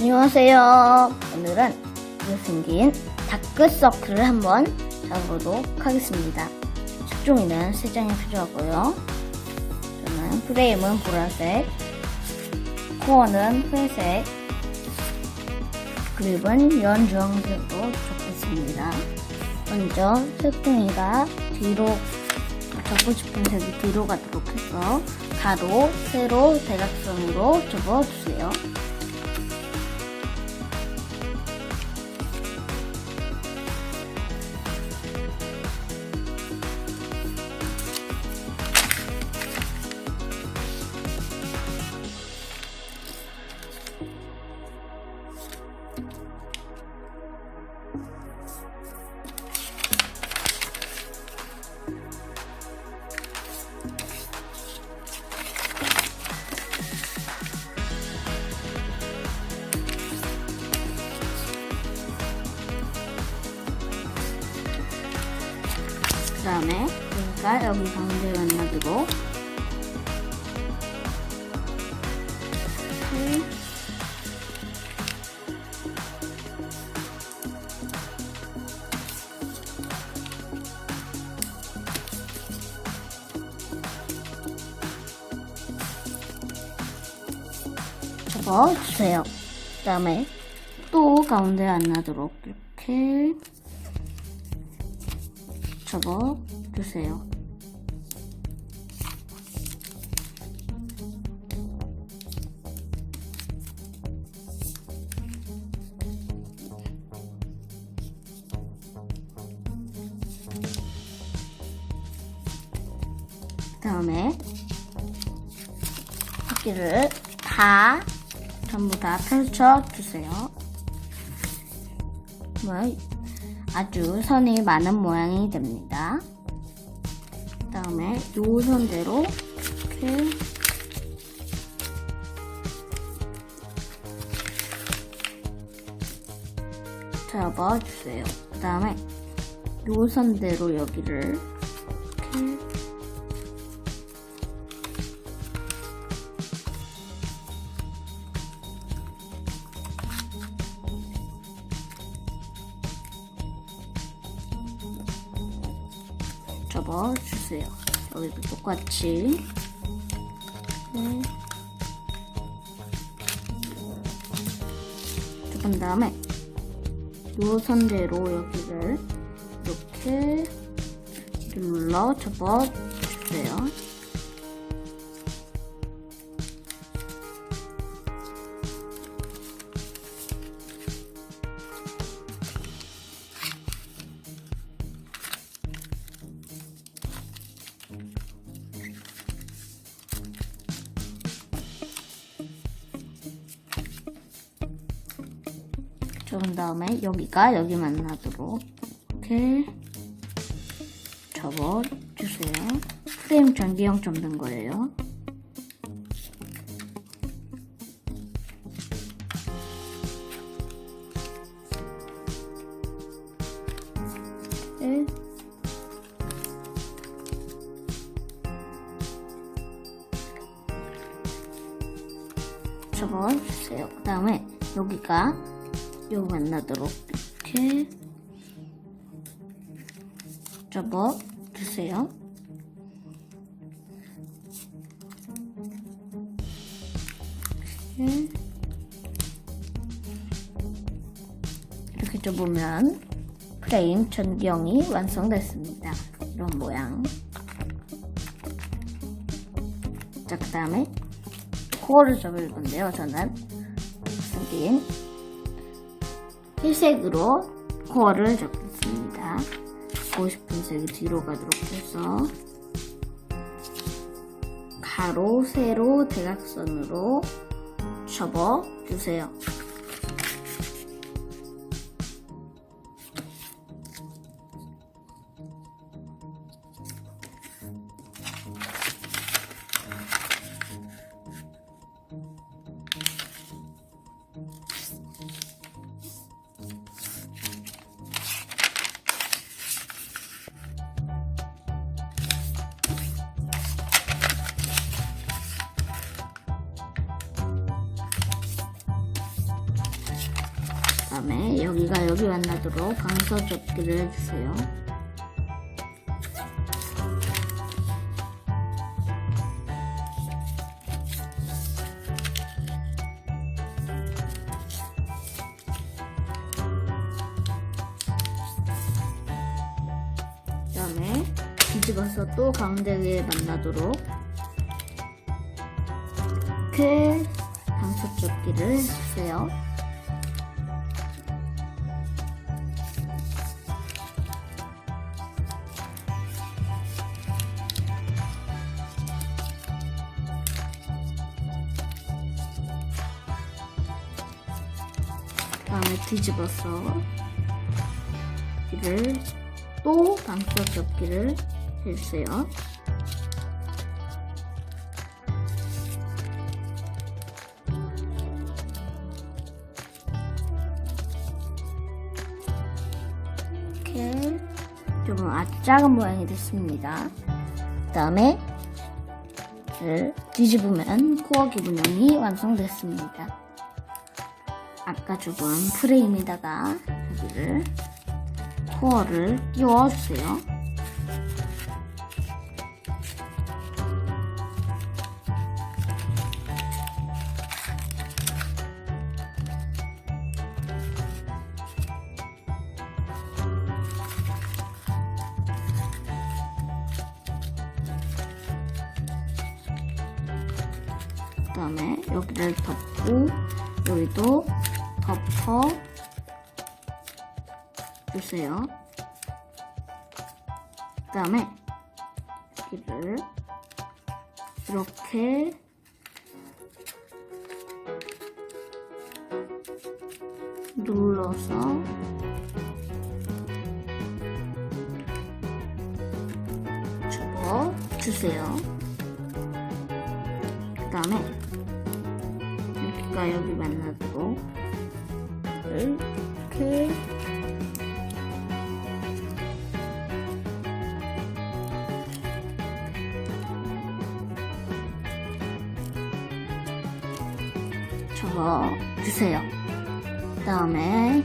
안녕하세요. 오늘은 생긴 다크서클을 한번 잡아보도록 하겠습니다. 색종이는 세 장이 필요하고요. 저는 프레임은 보라색, 코어는 회색, 그립은 연주황색으로 적겠습니다. 먼저 색종이가 뒤로 접고 싶은 색이 뒤로 가도록 해서 가로, 세로, 대각선으로 접어주세요. 여기가 여기 가운데 이렇게 접어주세요. 그 다음에 또 가운데 안 나도록 이렇게. 접어 주세요. 그 다음에 바퀴를 다 전부 다 펼쳐 주세요. 뭐 아주 선이 많은 모양이 됩니다. 그 다음에 요 선대로 이렇게 접어주세요. 그 다음에 요 선대로 여기를 여기도 똑같이. 네. 접은 다음에 요 선대로 여기를 이렇게 눌러 접어주세요. 접은 다음에 여기가 여기 만나도록 이렇게 접어주세요. 프레임 전기형 접는 거예요. 네. 접어주세요. 그 다음에 여기가 요 만나도록 이렇게 접어 주세요. 이렇게 접으면 프레임 전경이 완성됐습니다. 이런 모양. 자, 그 다음에 코어를 접을 건데요. 저는 생긴 회색으로 코어를 접겠습니다. 보고 싶은 색이 뒤로 가도록 해서 가로, 세로, 대각선으로 접어주세요. 다음에 여기가 여기 만나도록 방석 접기를 해주세요. 그 다음에 뒤집어서 또 가운데 위에 만나도록 이렇게 방석 접기를 해주세요. 뒤집어서 이를 또 방석 접기를 해주세요. 이렇게 조금 아주 작은 모양이 됐습니다. 그 다음에 를 뒤집으면 코어 기분형이 완성됐습니다. 아까 주은 프레임에다가 여기를 코어를 끼워주세요. 그 다음에 여기를 덮고 여기도 덮어 주세요. 그 다음에 여기를 이렇게 눌러서 접어 주세요. 그 다음에 여기가 여기 만나도록 이렇게 접어 주세요. 그 다음에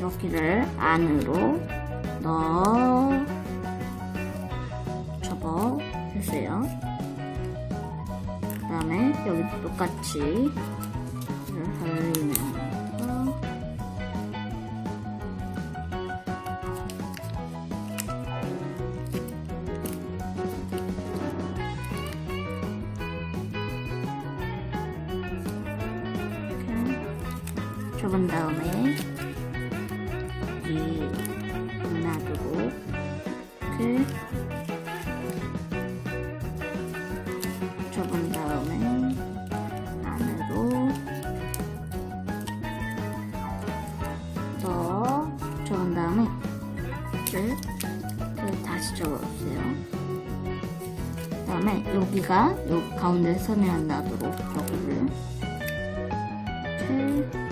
여기를 안으로 넣어 접어 주세요. 그 다음에 여기도 똑같이 접은 다음에 이 놔두고 이렇게 접은 다음에 안으로 더 접은 다음에 이렇게 다시 접어주세요. 그 다음에 여기가 요 가운데 선에 안 나도록 여기를 이렇게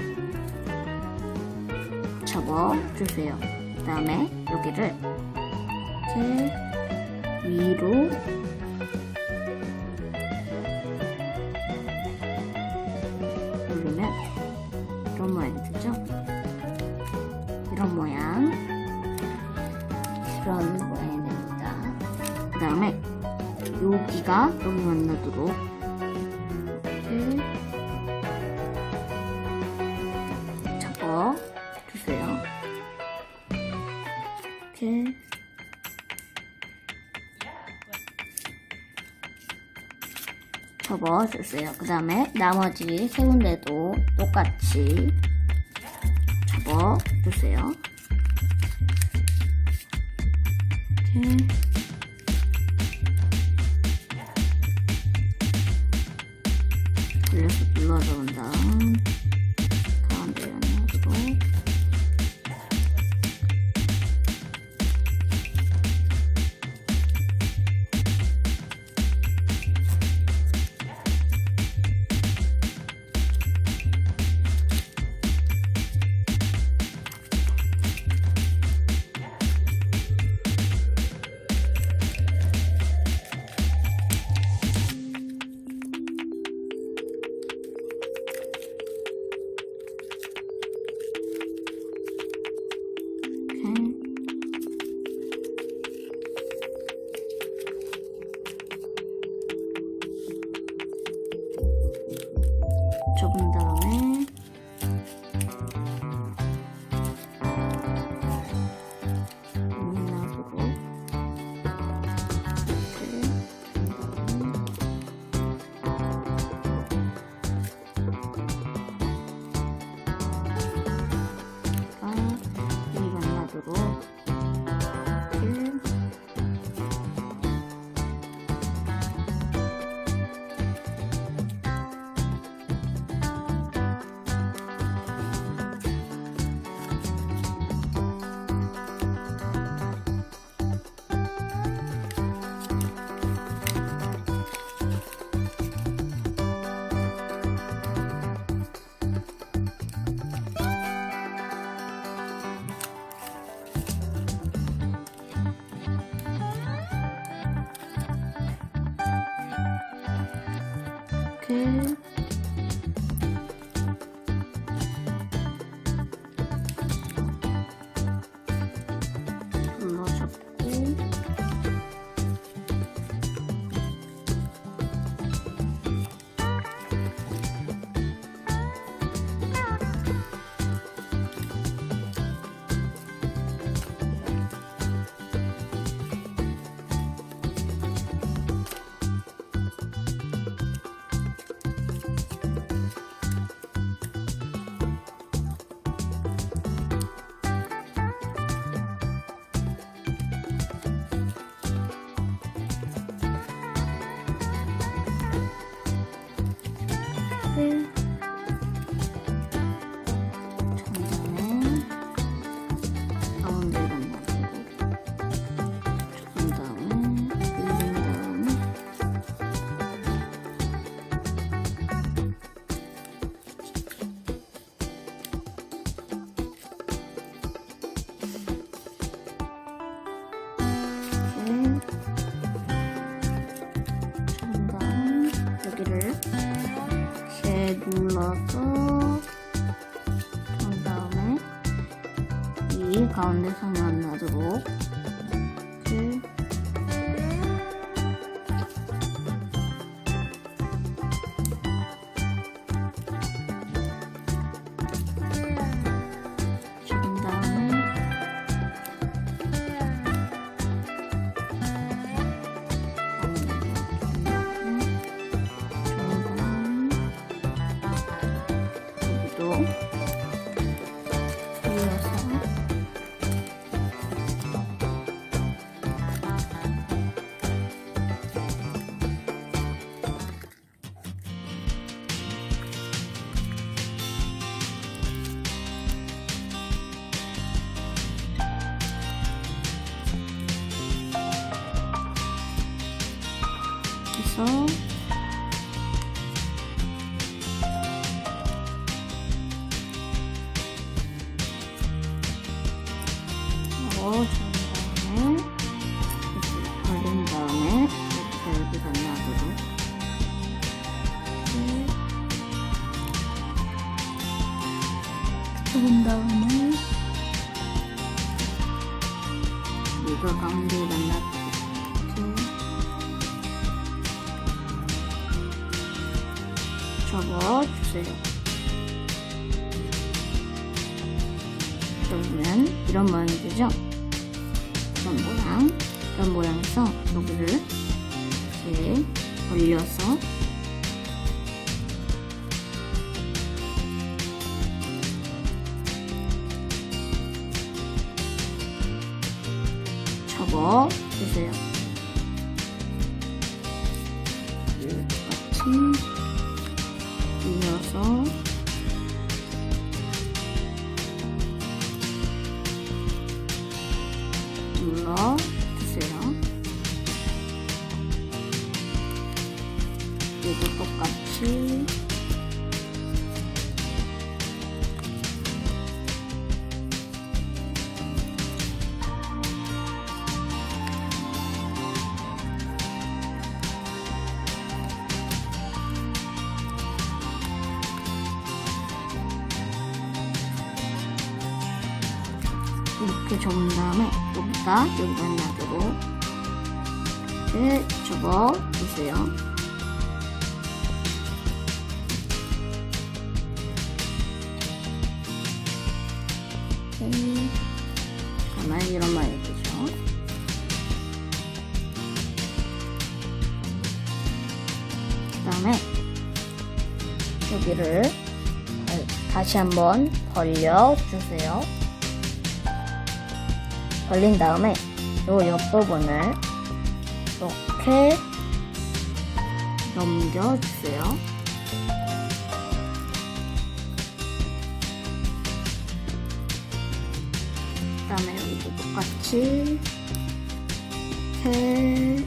접어주세요. 그 다음에 여기를 이렇게 위로 올리면 이런 모양이 되죠? 이런 모양 이런 모양이 됩니다. 그 다음에 여기가 여기 만나도록 접어 주세요. 그 다음에 나머지 세 군데도 똑같이 접어 주세요. 手不能 음. 친구가 강원도에 만났고 접어주세요. 그러면 이런 모양이 되죠? 이런 모양, 이런 모양에서 여기를 이렇게 올려서 Mm-hmm. 이렇게 접은 다음에 여기다 여기 만나기로 를 네, 접어 주세요. 네, 가만 이런 말이 되죠. 그 다음에 여기를 다시 한번 벌려 주세요. 벌린 다음에 요 옆부분을 이렇게 넘겨주세요. 그 다음에 여기도 똑같이 이렇게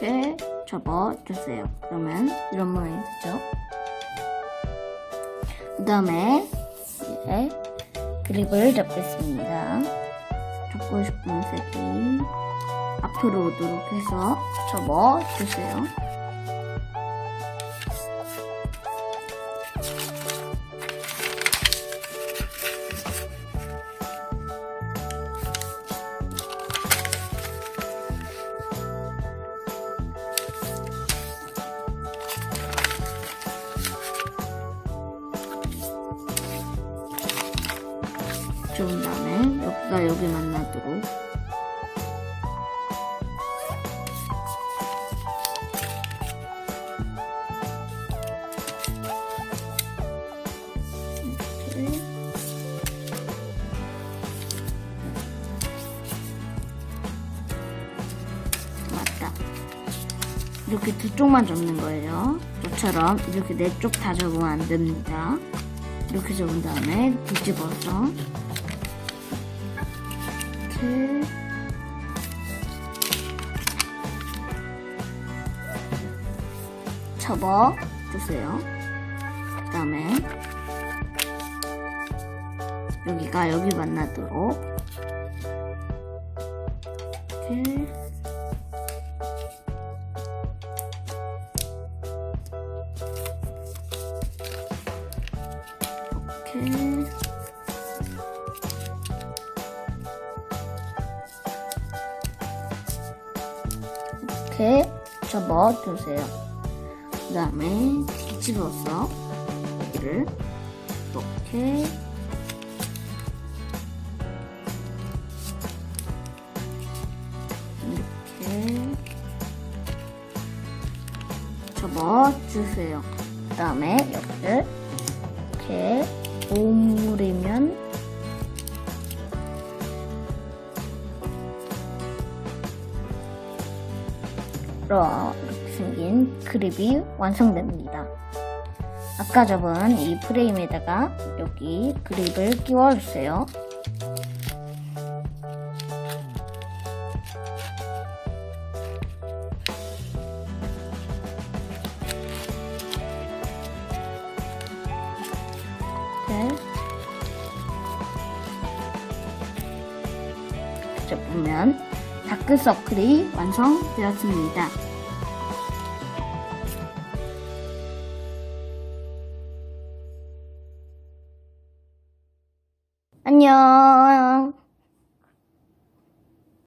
이렇게 접어주세요. 그러면 이런 모양이 되죠. 그 다음에 이제 그립을 잡겠습니다. 잡고 싶은 색이 앞으로 오도록 해서 접어주세요. 좋은 다음에 여기가 여기 만나도록 이렇게 두 쪽만 접는 거예요. 저처럼 이렇게 네 쪽 다 접으면 안 됩니다. 이렇게 접은 다음에 뒤집어서 이렇게 접어 주세요. 그 다음에 여기가 여기 만나도록 이렇게 이렇게 접어주세요. 그 다음에 뒤집어서 여기를 이렇게 이렇게 접어주세요. 그 다음에 여기를 이렇게 오므리면 이렇게 생긴 그립이 완성됩니다. 아까 접은 이 프레임에다가 여기 그립을 끼워주세요. 서클이 완성되었습니다.